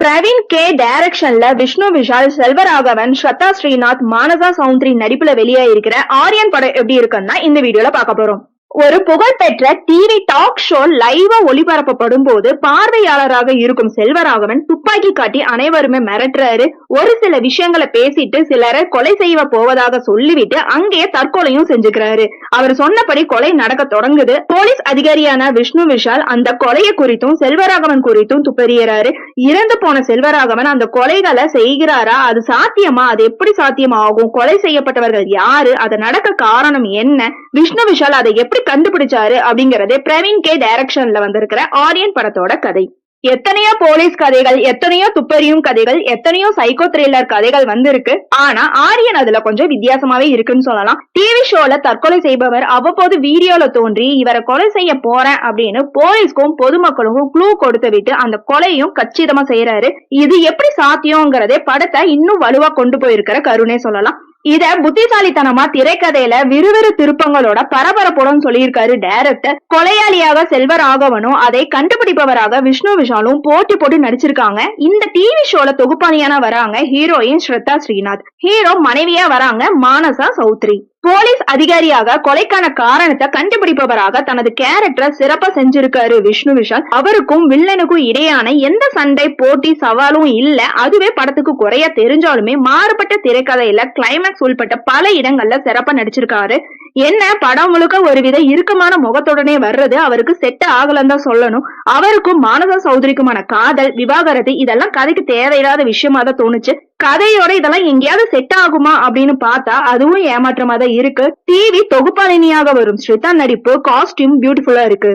Praveen K டைரக்ஷன்ல விஷ்ணு விஷால் செல்வராகவன் ஸ்வதா ஸ்ரீநாத் மானசா சௌத்ரி நடிப்புல வெளியாயிருக்கிற ஆரியன் படம் எப்படி இருக்குன்னா இந்த வீடியோல பார்க்க போறோம். ஒரு புகழ்பெற்ற டிவி டாக் ஷோ லைவா ஒளிபரப்பப்படும் போது பார்வையாளராக இருக்கும் செல்வராகவன் துப்பாக்கி காட்டி அனைவருமே மிரட்டுறாரு. ஒரு சில விஷயங்களை பேசிட்டு சிலரை கொலை செய்ய போவதாக சொல்லிவிட்டு அங்கேயே தற்கொலையும் செஞ்சுக்கிறாரு. அவர் சொன்னபடி கொலை நடக்க தொடங்குது. போலீஸ் அதிகாரியான விஷ்ணு விஷால் அந்த கொலையை குறித்தும் செல்வராகவன் குறித்தும் துப்பறியறாரு இறந்து போன செல்வராகவன் அந்த கொலைகளை செய்கிறாரா? அது சாத்தியமா? அது எப்படி சாத்தியமாகும்? கொலை செய்யப்பட்டவர்கள் யாரு? அது நடக்க காரணம் என்ன? விஷ்ணு விஷால் அதை எப்படி கண்டுபிடிச்சாரு அப்படிங்கறது பிரவீன் கே டைரக்ஷன்ல வந்திருக்கிற ஆரியன் படத்தோட கதை. எத்தனையோ போலீஸ் கதைகள் எத்தனையோ துப்பறியும் கதைகள் எத்தனையோ சைக்கோ த்ரில்லர் கதைகள் வந்திருக்கு. ஆனா ஆரியன் அதுல கொஞ்சம் வித்தியாசமாவே இருக்குன்னு சொல்லலாம். டிவி ஷோல தற்கொலை செய்பவர் அவ்வப்போது வீடியோல தோன்றி இவரை கொலை செய்ய போறேன் அப்படின்னு போலீஸ்க்கும் பொதுமக்களுக்கும் க்ளூ கொடுத்து விட்டு அந்த கொலையும் கச்சிதமா செய்யறாரு இது எப்படி சாத்தியம்ங்கிறதே படத்தை இன்னும் வலுவா கொண்டு போயிருக்கிற கருணே சொல்லலாம். இத புத்திசாலித்தனமா திரைக்கதையில விறுவிறு திருப்பங்களோட பரபரப்புடன் சொல்லியிருக்காரு டைரக்டர் கொலையாளியாக செல்வராகவனும் அதை கண்டுபிடிப்பவராக விஷ்ணு விஷாலும் போட்டி போட்டு நடிச்சிருக்காங்க. இந்த டிவி ஷோல தொகுப்பாளியான வராங்க ஹீரோயின் ஸ்ரத்தா ஸ்ரீநாத். ஹீரோ மனைவியா வராங்க மானசா சௌத்ரி. போலீஸ் அதிகாரியாக கொலைக்கான காரணத்தை கண்டுபிடிப்பவராக தனது கேரக்டரை சிறப்பா செஞ்சிருக்காரு விஷ்ணு விஷால். அவருக்கும் வில்லனுக்கும் இடையான எந்த சண்டை போட்டி சவாலும் இல்ல. அதுவே படத்துக்கு குறைய தெரிஞ்சாலுமே மாறுபட்ட திரைக்கதையில கிளைமேக்ஸ் உள்பட்ட பல இடங்கள்ல சிறப்பா நடிச்சிருக்காரு. என்ன? படம் முழுக்க ஒருவித இறுக்கமான முகத்துடனே வர்றது அவருக்கு செட் ஆகலன்னு தான் சொல்லணும். அவருக்கும் மானத சௌதரிக்குமான காதல் விவாகரத்து இதெல்லாம் கதைக்கு தேவையில்லாத விஷயமா தான் தோணுச்சு. கதையோட இதெல்லாம் எங்கேயாவது செட் ஆகுமா அப்படின்னு பார்த்தா அதுவும் ஏமாற்றமா தான் இருக்கு. டிவி தொகுப்பாளினியாக வரும். ஸ்ரிதா நடிப்பு காஸ்டியூம் பியூட்டிஃபுல்லா இருக்கு.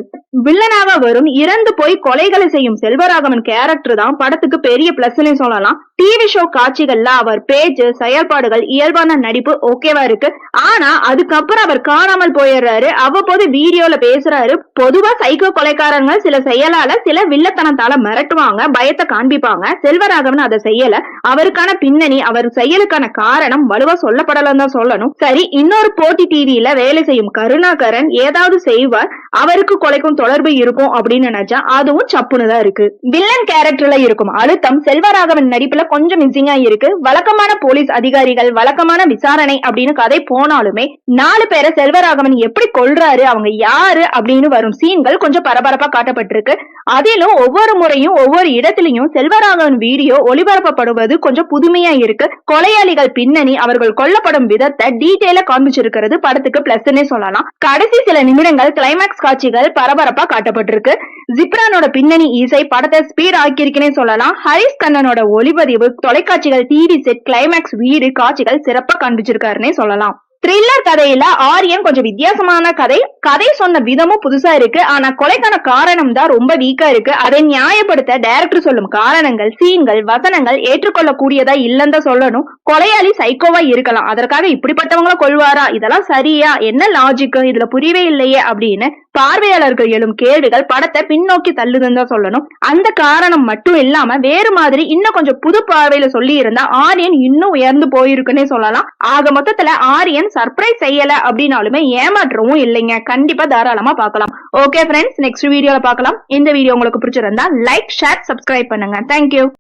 வில்லனாக வரும். இறந்து போய் கொலைகளை செய்யும் செல்வராகவன் கேரக்டர் தான். படத்துக்கு பெரிய பிளஸ்னு சொல்லலாம். டிவி ஷோ காட்சிகள்ல அவர் பேச்சு செயல்பாடுகள் இயல்பான நடிப்பு ஓகேவா இருக்கு. ஆனா அதுக்கப்புறம் அவர் காணாமல் போயிடுறாரு. அவ்வப்போது வீடியோல பேசுறாரு. பொதுவா சைக்கோ கொலைக்காரங்க சில செயலால சில வில்லத்தனத்தால மிரட்டுவாங்க பயத்தை காண்பிப்பாங்க. செல்வராகவன் அதை செய்யல. அவருக்கான பின்னணி அவர் செயலுக்கான காரணம் வலுவா சொல்லப்படலாம் தான் சொல்லணும். சரி இன்னொரு போட்டி டிவியில வேலை செய்யும் கருணாகரன் ஏதாவது செய்வார். அவருக்கு கொலைக்கும் தொடர்பு இருக்கும் அப்படின்னு நினைச்சா அதுவும் சப்புன்னு தான் இருக்கு. வில்லன் கேரக்டர்ல இருக்கும் அழுத்தம் செல்வராகவன் நடிப்புல கொஞ்சம் மிஸ்ஸிங்கா இருக்கு. வழக்கமான போலீஸ் அதிகாரிகள் வழக்கமான விசாரணை அப்படின்னு கதை போனாலுமே நாலு பேரை செல்வராகவன் எப்படி கொல்றாரு அவங்க யாரு அப்படின்னு வரும் சீன்கள் கொஞ்சம் பரபரப்பா காட்டப்பட்டிருக்கு. அதிலும் ஒவ்வொரு முறையும் ஒவ்வொரு இடத்திலையும் செல்வராகவன் வீடியோ ஒளிபரப்பப்படுவது கொஞ்சம் புதுமையா இருக்கு. கொலையாளிகள் பின்னணி அவர்கள் கொல்லப்படும் விதத்தை டீட்டெயில காண்பிச்சிருக்கிறது படத்துக்கு பிளஸ்னே சொல்லலாம். கடைசி சில நிமிடங்கள் கிளைமேக்ஸ் காட்சிகள் பரபரப்பா காட்டப்பட்டிருக்கு. ஜிப்ரானோட பின்னணி இசை படத்தை ஸ்பீட் ஆக்கியிருக்கேனே சொல்லலாம். ஹரிஸ் கண்ணனோட ஒளிப்பதிவு தொலைக்காட்சிகள் டிவி செட் கிளைமேக்ஸ் வீடு காட்சிகள் சிறப்பா காண்பிச்சிருக்காருன்னே சொல்லலாம். த்ரில்லர் கதையில ஆரியன் கொஞ்சம் வித்தியாசமான கதை. கதை சொன்ன விதமும் புதுசா இருக்கு. ஆனா கொலைக்கான காரணம் தான் ரொம்ப வீக்கா இருக்கு. அதை நியாயப்படுத்த டைரக்டர் சொல்லும் காரணங்கள் சீன்கள் வசனங்கள் ஏற்றுக்கொள்ளக்கூடியதா இல்லன்னு தான் சொல்லணும். கொலையாளி சைக்கோவா இருக்கலாம். அதற்காக இப்படிப்பட்டவங்கள கொள்வாரா இதெல்லாம் சரியா? என்ன லாஜிக் இதுல புரியவே இல்லையே அப்படின்னு பார்வையாளர்கள் எழும் கேள்விகள் படத்தை பின்னோக்கி தள்ளுதுன்னு தான் சொல்லணும். அந்த காரணம் மட்டும் இல்லாம வேறு மாதிரி இன்னும் கொஞ்சம் புது பார்வையில சொல்லி இருந்தா ஆரியன் இன்னும் உயர்ந்து போயிருக்குன்னே சொல்லலாம். ஆக மொத்தத்துல ஆரியன் சர்ப்ரைஸ் செய்யல அப்படின்னாலுமே ஏமாற்றவும் இல்லைங்க. கண்டிப்பா தாராளமா பார்க்கலாம். ஓகே ஃப்ரெண்ட்ஸ் நெக்ஸ்ட் வீடியோல பார்க்கலாம். இந்த வீடியோ உங்களுக்கு பிடிச்சிருந்தா லைக் ஷேர் சப்ஸ்கிரைப் பண்ணுங்க. Thank you